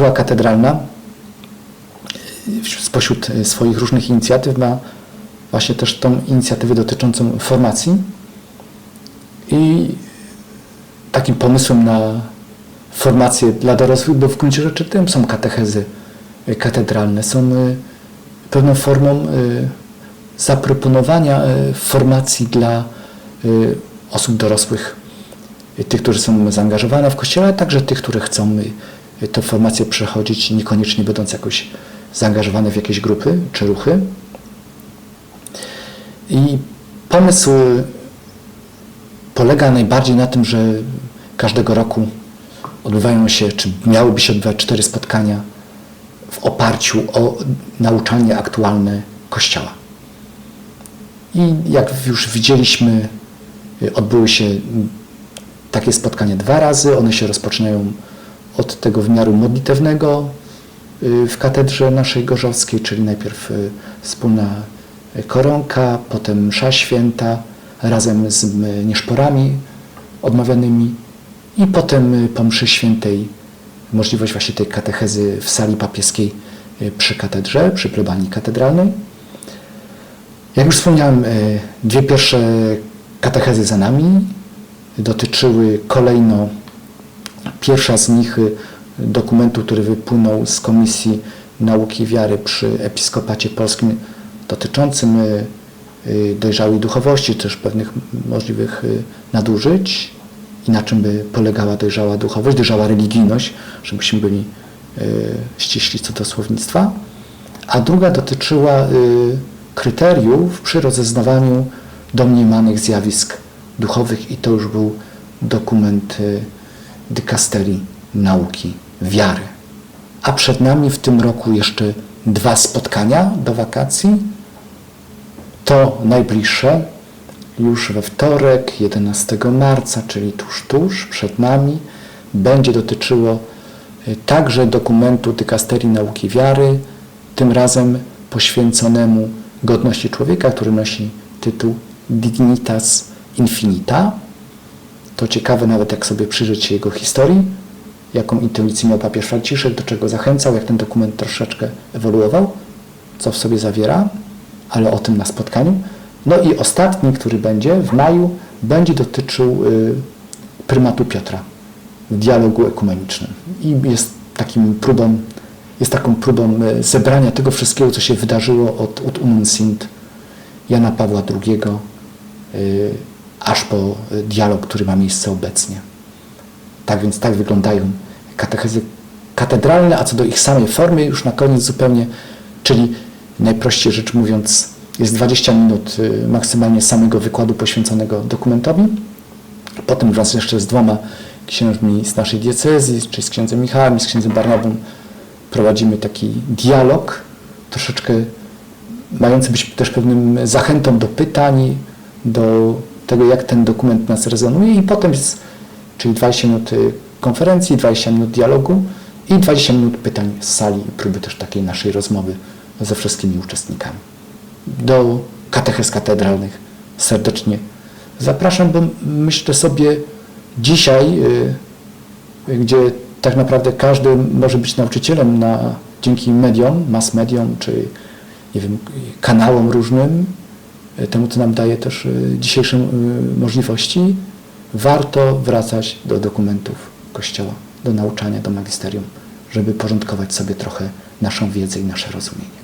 szkoła katedralna spośród y, swoich różnych inicjatyw ma właśnie też tą inicjatywę dotyczącą formacji. I takim pomysłem na formację dla dorosłych, bo w gruncie rzeczy tym są katechezy y, katedralne, są y, pewną formą zaproponowania formacji dla osób dorosłych, tych, którzy są zaangażowane w Kościele, a także tych, które chcą tę formację przechodzić, niekoniecznie będąc jakoś zaangażowane w jakieś grupy czy ruchy. I pomysł polega najbardziej na tym, że każdego roku odbywają się, czy miałyby się odbywać cztery spotkania w oparciu o nauczanie aktualne Kościoła. I jak już widzieliśmy, odbyły się takie spotkania dwa razy. One się rozpoczynają od tego wymiaru modlitewnego y, w katedrze naszej gorzowskiej, czyli najpierw y, wspólna koronka, potem msza święta razem z y, nieszporami odmawianymi i potem po mszy świętej możliwość właśnie tej katechezy w sali papieskiej przy katedrze, przy plebanii katedralnej. Jak już wspomniałem, dwie pierwsze katechezy za nami dotyczyły kolejno, pierwsza z nich y, dokumentu, który wypłynął z Komisji Nauki i Wiary przy Episkopacie Polskim dotyczącym y, y, dojrzałej duchowości, też pewnych możliwych nadużyć i na czym by polegała dojrzała duchowość, dojrzała religijność, żebyśmy byli ściśli co do słownictwa. A druga dotyczyła kryteriów przy rozeznawaniu domniemanych zjawisk duchowych i to już był dokument dykasterii nauki, wiary. A przed nami w tym roku jeszcze dwa spotkania do wakacji. To najbliższe, już we wtorek, 11 marca, czyli tuż, tuż przed nami, będzie dotyczyło y, także dokumentu dykasterii nauki wiary, tym razem poświęconemu godności człowieka, który nosi tytuł Dignitas Infinita. To ciekawe nawet jak sobie przyjrzeć się jego historii, jaką intuicję miał papież Franciszek, do czego zachęcał, jak ten dokument troszeczkę ewoluował, co w sobie zawiera, ale o tym na spotkaniu. No i ostatni, który będzie w maju, będzie dotyczył y, prymatu Piotra w dialogu ekumenicznym. I jest takim próbą, jest taką próbą y, zebrania tego wszystkiego, co się wydarzyło od, od Unum Sint Jana Pawła II, aż po y, dialog, który ma miejsce obecnie. Tak więc tak wyglądają katechezy katedralne, a co do ich samej formy, już na koniec zupełnie, czyli najprościej rzecz mówiąc, jest 20 minut y, maksymalnie samego wykładu poświęconego dokumentowi. Potem wraz jeszcze z dwoma księżmi z naszej diecezji, czyli z księdzem Michałem i z księdzem Barnabą prowadzimy taki dialog, troszeczkę mający być też pewnym zachętą do pytań, do tego, jak ten dokument nas rezonuje i potem jest, czyli 20 minut y, konferencji, 20 minut dialogu i 20 minut pytań z sali próby też takiej naszej rozmowy ze wszystkimi uczestnikami. Do katechez katedralnych serdecznie zapraszam, bo myślę sobie dzisiaj, y, gdzie tak naprawdę każdy może być nauczycielem na, dzięki mediom, mass mediom, czy nie wiem, kanałom różnym, temu co nam daje też y, dzisiejsze y, możliwości, warto wracać do dokumentów Kościoła, do nauczania, do magisterium, żeby porządkować sobie trochę naszą wiedzę i nasze rozumienie.